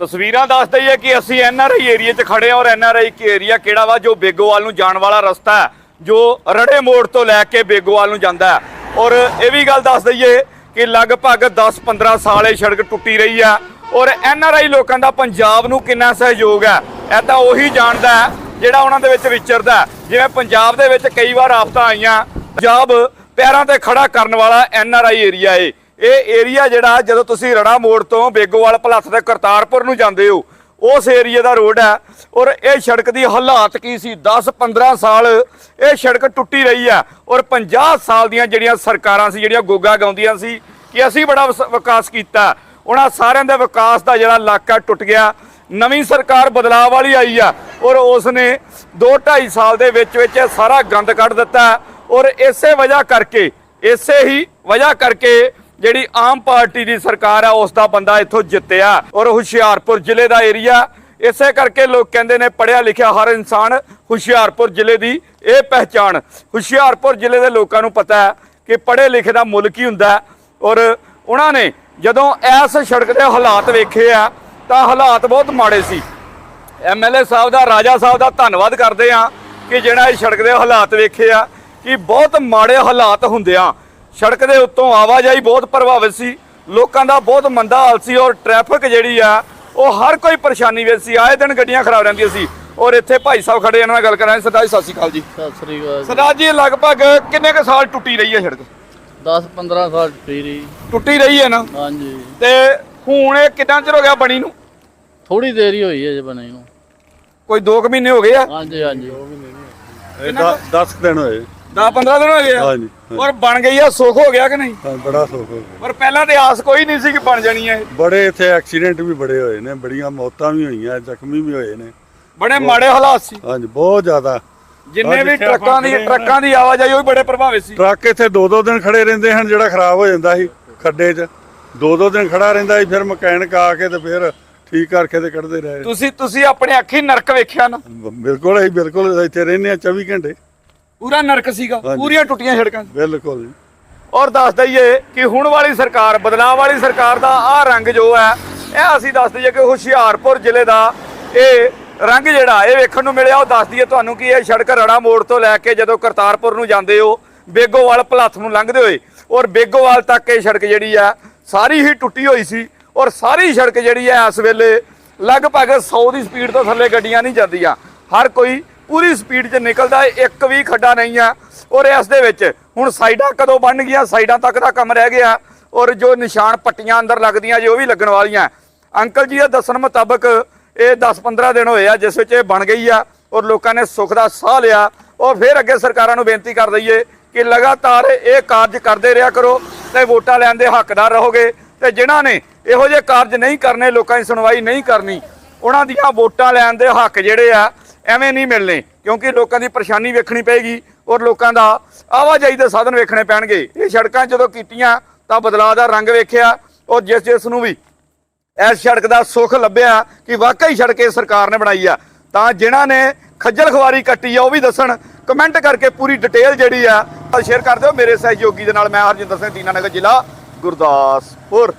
ਤਸਵੀਰਾਂ ਦੱਸ ਦਈਏ ਕਿ ਅਸੀਂ ਐਨਆਰਆਈ ਏਰੀਆ 'ਚ ਖੜੇ ਹਾਂ ਔਰ ਐਨਆਰਆਈ ਏਰੀਆ ਕਿਹੜਾ ਵਾ ਜੋ ਬੇਗੋਵਾਲ ਨੂੰ ਜਾਣ ਵਾਲਾ ਰਸਤਾ ਹੈ, ਜੋ ਰੜੇ ਮੋੜ ਤੋਂ ਲੈ ਕੇ ਬੇਗੋਵਾਲ ਨੂੰ ਜਾਂਦਾ ਹੈ। ਔਰ ਇਹ ਵੀ ਗੱਲ ਦੱਸ ਦਈਏ ਕਿ ਲਗਭਗ 10-15 ਸਾਲ ਇਹ ਸੜਕ ਟੁੱਟੀ ਰਹੀ ਆ ਔਰ ਐਨਆਰਆਈ ਲੋਕਾਂ ਦਾ ਪੰਜਾਬ ਨੂੰ ਕਿੰਨਾ ਸਹਿਯੋਗ ਹੈ, ਇਹ ਤਾਂ ਉਹੀ ਜਾਣਦਾ ਹੈ ਜਿਹੜਾ ਉਹਨਾਂ ਦੇ ਵਿੱਚ ਵਿਚਰਦਾ ਜਿਵੇਂ ਪੰਜਾਬ ਦੇ ਵਿੱਚ ਕਈ ਵਾਰ ਆਫਤਾਂ ਆਈਆਂ, ਪੰਜਾਬ ਪੈਰਾਂ ਤੇ ਖੜਾ ਕਰਨ ਵਾਲਾ ਐਨਆਰਆਈ ਏਰੀਆ ਏ। ਇਹ ਏਰੀਆ ਜਿਹੜਾ, ਜਦੋਂ ਤੁਸੀਂ ਰੜਾ ਮੋੜ ਤੋਂ ਬੇਗੋਵਾਲ ਭਲੱਥ ਤੇ ਕਰਤਾਰਪੁਰ ਨੂੰ ਜਾਂਦੇ ਹੋ, ਉਸ ਏਰੀਏ ਦਾ ਰੋਡ ਹੈ। ਔਰ ਇਹ ਸੜਕ ਦੀ ਹਾਲਾਤ ਕੀ ਸੀ? 10-15 ਸਾਲ ਇਹ ਸੜਕ ਟੁੱਟੀ ਰਹੀ ਹੈ। ਔਰ 50 ਸਾਲ ਦੀਆਂ ਜਿਹੜੀਆਂ ਸਰਕਾਰਾਂ ਸੀ, ਜਿਹੜੀਆਂ ਗੋਗਾ ਗਾਉਂਦੀਆਂ ਸੀ, ਕਿ ਅਸੀਂ ਬੜਾ ਵਸ- ਵਿਕਾਸ ਕੀਤਾ। ਉਹਨਾਂ ਸਾਰਿਆਂ ਦੇ ਵਿਕਾਸ ਦਾ ਜਿਹੜਾ ਇਲਾਕਾ ਟੁੱਟ ਗਿਆ। ਨਵੀਂ ਸਰਕਾਰ ਬਦਲਾਅ ਵਾਲੀ ਆਈ ਆ। ਔਰ ਉਸ ਨੇ 2-2.5 ਸਾਲ ਦੇ ਵਿੱਚ ਵਿੱਚ ਇਹ ਸਾਰਾ ਗੰਦ ਕੱਢ ਦਿੱਤਾ। ਔਰ ਇਸੇ ਵਜ੍ਹਾ ਕਰਕੇ, ਇਸੇ ਹੀ ਵਜ੍ਹਾ ਕਰਕੇ ਜਿਹੜੀ ਆਮ ਪਾਰਟੀ ਦੀ ਸਰਕਾਰ ਆ, ਉਸ ਦਾ ਬੰਦਾ ਇੱਥੋਂ ਜਿੱਤਿਆ ਔਰ ਹੁਸ਼ਿਆਰਪੁਰ ਜ਼ਿਲ੍ਹੇ ਦਾ ਏਰੀਆ। ਇਸੇ ਕਰਕੇ ਲੋਕ ਕਹਿੰਦੇ ਨੇ ਪੜਿਆ ਲਿਖਿਆ ਹਰ ਇਨਸਾਨ ਹੁਸ਼ਿਆਰਪੁਰ ਜ਼ਿਲ੍ਹੇ ਦੀ ਇਹ ਪਹਿਚਾਣ। ਹੁਸ਼ਿਆਰਪੁਰ ਜ਼ਿਲ੍ਹੇ ਦੇ ਲੋਕਾਂ ਨੂੰ ਪਤਾ ਹੈ ਕਿ ਪੜ੍ਹੇ ਲਿਖੇ ਦਾ ਮੁੱਲ ਕੀ ਹੁੰਦਾ ਔਰ ਉਹਨਾਂ ਨੇ ਜਦੋਂ ਇਸ ਸੜਕ ਦੇ ਹਾਲਾਤ ਵੇਖੇ ਆ, ਤਾਂ ਹਾਲਾਤ ਬਹੁਤ ਮਾੜੇ ਸੀ। ਐਮਐਲਏ ਸਾਹਿਬ ਦਾ, ਰਾਜਾ ਸਾਹਿਬ ਦਾ ਧੰਨਵਾਦ ਕਰਦੇ ਆ ਕਿ ਜਿਹੜਾ ਇਹ ਸੜਕ ਦੇ ਹਾਲਾਤ ਵੇਖੇ ਆ, ਕਿ ਬਹੁਤ ਮਾੜੇ ਹਾਲਾਤ ਹੁੰਦੇ ਆ। ਸੜਕ ਦੇ ਉੱਤੋਂ ਆਵਾਜਾਈ ਬਹੁਤ ਪ੍ਰਭਾਵਿਤ ਸੀ। ਲੋਕਾਂ ਦਾ ਬਹੁਤ ਮੰਦਾ ਹਾਲ ਸੀ ਔਰ ਟ੍ਰੈਫਿਕ ਜਿਹੜੀ ਆ ਉਹ ਹਰ ਕੋਈ ਪਰੇਸ਼ਾਨੀ ਵਿੱਚ ਸੀ। ਆਏ ਦਿਨ ਗੱਡੀਆਂ ਖਰਾਬ ਰਹਿੰਦੀਆਂ ਸੀ। ਔਰ ਇੱਥੇ ਭਾਈ ਸਾਹਿਬ ਖੜੇ ਇਹਨਾਂ ਨਾਲ ਗੱਲ ਕਰਾਂਗੇ। ਸਰਦਾਰ ਜੀ ਸਤਿ ਸ਼੍ਰੀ ਅਕਾਲ ਜੀ। ਸਤਿ ਸ੍ਰੀ ਅਕਾਲ ਸਰਦਾਰ ਜੀ ਇਹ ਲਗਭਗ ਕਿੰਨੇ ਕੁ ਸਾਲ ਟੁੱਟੀ ਰਹੀ ਹੈ ਸੜਕ? 10 15 ਸਾਲ ਪੀਰੀ ਟੁੱਟੀ ਰਹੀ ਹੈ ਨਾ? ਹਾਂਜੀ। ਤੇ ਹੁਣ ਇਹ ਕਿੰਨਾ ਚਿਰ ਹੋ ਗਿਆ ਬਣੀ ਨੂੰ? ਥੋੜੀ ਦੇਰ ਹੀ ਹੋਈ ਹੈ ਜੇ ਬਣੇ ਨੂੰ। ਕੋਈ 2 ਮਹੀਨੇ ਹੋ ਗਏ ਆ? ਹਾਂਜੀ ਹਾਂਜੀ। 10 ਦਿਨ ਹੋਏ। 10 15 ਦਿਨ ਹੋ ਗਏ ਆ। ਹਾਂਜੀ, ਔਰ ਬਣ ਗਈ ਆ ਸੁੱਖ ਹੋ ਗਿਆ ਕਿ ਨਹੀਂ? ਹਾਂ ਬੜਾ ਸੁੱਖ ਹੋ ਗਿਆ। ਪਰ ਪਹਿਲਾਂ ਤੇ ਆਸ ਕੋਈ ਨਹੀਂ ਸੀ ਕਿ ਬਣ ਜਾਣੀ ਹੈ ਬੜੇ ਇੱਥੇ ਐਕਸੀਡੈਂਟ ਵੀ ਬੜੇ ਹੋਏ ਨੇ ਬੜੀਆਂ ਮੌਤਾਂ ਵੀ ਹੋਈਆਂ ਜ਼ਖਮੀ ਵੀ ਹੋਏ ਨੇ। ਬੜੇ ਮਾੜੇ ਹਾਲਾਤ ਸੀ। ਹਾਂਜੀ ਬਹੁਤ ਜ਼ਿਆਦਾ। ਜਿੰਨੇ ਵੀ ਟਰੱਕਾਂ ਦੀ ਟਰੱਕਾਂ ਦੀ ਆਵਾਜਾਈ ਉਹ ਵੀ ਬੜੇ ਪ੍ਰਭਾਵਿਤ ਸੀ। ਟਰੱਕ ਇੱਥੇ ਦੋ ਦੋ ਦਿਨ ਖੜੇ ਰਹਿੰਦੇ ਹਨ ਜਿਹੜਾ ਖਰਾਬ ਹੋ ਜਾਂਦਾ ਸੀ ਖੱਡੇ 'ਚ। ਦੋ ਦੋ ਦਿਨ ਖੜਾ ਰਹਿੰਦਾ ਸੀ ਫਿਰ ਮਕੈਨਿਕ ਆ ਕੇ ਤੇ ਫਿਰ ਠੀਕ ਕਰਕੇ ਤੇ ਕੱਢਦੇ ਰਹੇ। ਤੁਸੀਂ ਤੁਸੀਂ ਆਪਣੇ ਅੱਖੀ ਨਰਕ ਵੇਖਿਆ ਨਾ। ਬਿਲਕੁਲ ਅਸੀਂ ਬਿਲਕੁਲ ਇੱਥੇ ਰਹਿੰਦੇ ਆ 24 ਘੰਟੇ। ਪੂਰਾ ਨਰਕ ਸੀਗਾ ਹਾਂਜੀ। ਪੂਰੀਆਂ ਟੁੱਟੀਆਂ ਸੜਕਾਂ ਬਿਲਕੁਲ ਜੀ। ਔਰ ਦੱਸ ਦਈਏ ਕਿ ਹੁਣ ਵਾਲੀ ਸਰਕਾਰ ਬਦਲਾਅ ਵਾਲੀ ਸਰਕਾਰ ਦਾ ਆਹ ਰੰਗ ਜੋ ਹੈ ਇਹ ਅਸੀਂ ਦੱਸ ਦਈਏ ਕਿ ਹੁਸ਼ਿਆਰਪੁਰ ਜ਼ਿਲ੍ਹੇ ਦਾ ਇਹ ਰੰਗ ਜਿਹੜਾ ਇਹ ਵੇਖਣ ਨੂੰ ਮਿਲਿਆ ਉਹ ਦੱਸ ਦਈਏ ਤੁਹਾਨੂੰ ਕਿ ਇਹ ਸੜਕ ਰੜਾ ਮੋੜ ਤੋਂ ਲੈ ਕੇ ਜਦੋਂ ਕਰਤਾਰਪੁਰ ਨੂੰ ਜਾਂਦੇ ਹੋ ਬੇਗੋਵਾਲ ਭਲੱਥ ਨੂੰ ਲੰਘਦੇ ਹੋਏ ਔਰ ਬੇਗੋਵਾਲ ਤੱਕ ਇਹ ਸੜਕ ਜਿਹੜੀ ਆ ਸਾਰੀ ਹੀ ਟੁੱਟੀ ਹੋਈ ਸੀ ਔਰ ਸਾਰੀ ਸੜਕ ਜਿਹੜੀ ਆ ਇਸ ਵੇਲੇ ਲਗਭਗ 100 ਦੀ ਸਪੀਡ ਤੋਂ ਥੱਲੇ ਗੱਡੀਆਂ ਨਹੀਂ ਜਾਂਦੀਆਂ ਹਰ ਕੋਈ ਪੂਰੀ ਸਪੀਡ 'ਚ ਨਿਕਲਦਾ ਇੱਕ ਵੀ ਖੱਡਾ ਨਹੀਂ ਆ। ਔਰ ਇਸ ਦੇ ਵਿੱਚ ਹੁਣ ਸਾਈਡਾਂ ਕਦੋਂ ਬਣ ਗਈਆਂ? ਸਾਈਡਾਂ ਤੱਕ ਦਾ ਕੰਮ ਰਹਿ ਗਿਆ। ਔਰ ਜੋ ਨਿਸ਼ਾਨ ਪੱਟੀਆਂ ਅੰਦਰ ਲੱਗਦੀਆਂ ਜੇ ਉਹ ਵੀ ਲੱਗਣ ਵਾਲੀਆਂ। ਅੰਕਲ ਜੀ ਦੇ ਦੱਸਣ ਮੁਤਾਬਕ ਇਹ 10-15 ਦਿਨ ਹੋਏ ਆ, ਜਿਸ ਵਿੱਚ ਇਹ ਬਣ ਗਈ ਆ ਔਰ ਲੋਕਾਂ ਨੇ ਸੁੱਖ ਦਾ ਸਾਹ ਲਿਆ। ਔਰ ਫਿਰ ਅੱਗੇ ਸਰਕਾਰਾਂ ਨੂੰ ਬੇਨਤੀ ਕਰ ਦਈਏ ਕਿ ਲਗਾਤਾਰ ਇਹ ਕਾਰਜ ਕਰਦੇ ਰਿਹਾ ਕਰੋ ਤੇ ਵੋਟਾਂ ਲੈਣ ਦੇ ਹੱਕਦਾਰ ਰਹੋਗੇ। ਤੇ ਜਿਨ੍ਹਾਂ ਨੇ ਇਹੋ ਜਿਹੇ ਕਾਰਜ ਨਹੀਂ ਕਰਨੇ, ਲੋਕਾਂ ਦੀ ਸੁਣਵਾਈ ਨਹੀਂ ਕਰਨੀ, ਉਹਨਾਂ ਦੀਆਂ ਵੋਟਾਂ ਲੈਣ ਦੇ ਹੱਕ ਜਿਹੜੇ ਆ ਐਵੇਂ ਨਹੀਂ ਮਿਲਨੇ ਕਿਉਂਕਿ ਲੋਕਾਂ ਦੀ ਪਰੇਸ਼ਾਨੀ ਵੇਖਣੀ ਪਏਗੀ ਔਰ ਲੋਕਾਂ ਦਾ ਆਵਾਜਾਈ ਦੇ ਸਾਧਨ ਵੇਖਣੇ ਪੈਣਗੇ। ਇਹ ਸੜਕਾਂ ਜਦੋਂ ਕੀਤੀਆਂ ਤਾਂ ਬਦਲਾਅ ਦਾ ਰੰਗ ਵੇਖਿਆ ਔਰ ਜਿਸ ਜਿਸ ਨੂੰ ਵੀ ਇਸ ਸੜਕ ਦਾ ਸੁੱਖ ਲੱਭਿਆ ਕਿ ਵਾਕਈ ਸੜਕ ਇਹ ਸਰਕਾਰ ਨੇ ਬਣਾਈ ਆ। ਤਾਂ ਜਿਨ੍ਹਾਂ ਨੇ ਖੱਜਲ ਖਵਾਰੀ ਕੱਟੀ ਆ, ਉਹ ਵੀ ਦੱਸਣ, ਕਮੈਂਟ ਕਰਕੇ ਪੂਰੀ ਡਿਟੇਲ ਜਿਹੜੀ ਆ, ਸ਼ੇਅਰ ਕਰ ਦਿਓ। ਮੇਰੇ ਸਹਿਯੋਗੀ ਦੇ ਨਾਲ ਮੈਂ ਹਰਜਿੰਦਰ ਸਿੰਘ ਦੀਨਾਨਗਰ ਜ਼ਿਲ੍ਹਾ ਗੁਰਦਾਸਪੁਰ।